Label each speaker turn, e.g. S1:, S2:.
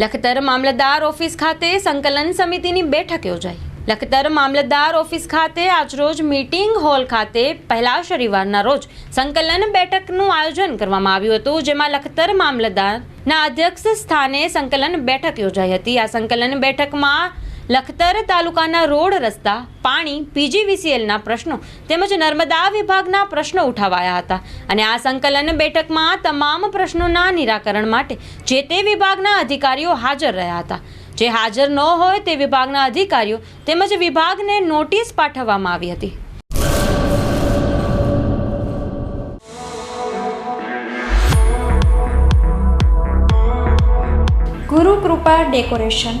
S1: લખતર મામલતદાર office ખાતે સંકલન સમિતિની બેઠક યોજાઈ. લખતર મામલતદાર ઓફિસ ખાતે આજરોજ મીટિંગ હોલ ખાતે પહેલા શનિવારના રોજ સંકલન બેઠકનું આયોજન કરવામાં આવ્યું હતું, જેમાં લખતર મામલતદારના અધ્યક્ષ સ્થાને સંકલન બેઠક યોજાઈ હતી. આ સંકલન બેઠકમાં લખતર તાલુકાના રોડ રસ્તા, પાણી પીજીવીસીએલના પ્રશ્નો તેમજ નર્મદા વિભાગના પ્રશ્નો ઉઠાવાયા હતા. અને આ સંકલન બેઠકમાં તમામ પ્રશ્નોના નિરાકરણ માટે જે તે વિભાગના અધિકારીઓ હાજર રહ્યા હતા. જે હાજર ન હોય તે વિભાગના અધિકારીઓ તેમજ વિભાગને નોટિસ પાઠવવામાં આવી હતી.
S2: ગુરુ કૃપા ડેકોરેશન